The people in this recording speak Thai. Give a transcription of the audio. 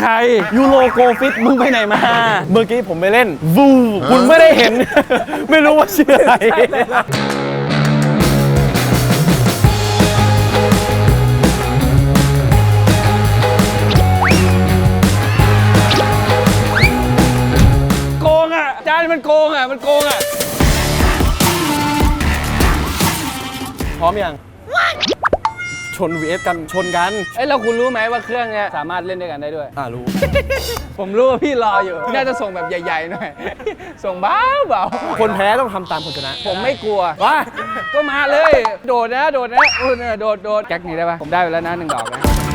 ใครยูโรโกฟิตมึงไปไหนมา เมื่อกี้ผมไปเล่นวูคุณไม่ได้เห็น ไม่รู้ว่าชื่ออะไรโกงอะจานมันโกงอะมันโกงอะพร้อมยัง ชน vs กันชนกันเอ้ยแล้วคุณรู้ไหมว่าเครื่องเนี้ยสามารถเล่นด้วยกันได้ด้วย อ่ารู้ ผมรู้ว่าพี่รออยู่ น่าจะส่งแบบใหญ่ๆหน่อย ส่งเบาเบาคนแพ้ต้องทำตามคนชนะผมไม่กลัวว่าก็มาเลย โดดนะ โดดนะเออเนี่ยโดดโดดแก๊กนี้ได้ปะผมได้ไปแล้วนะหนึ่งดอกนะ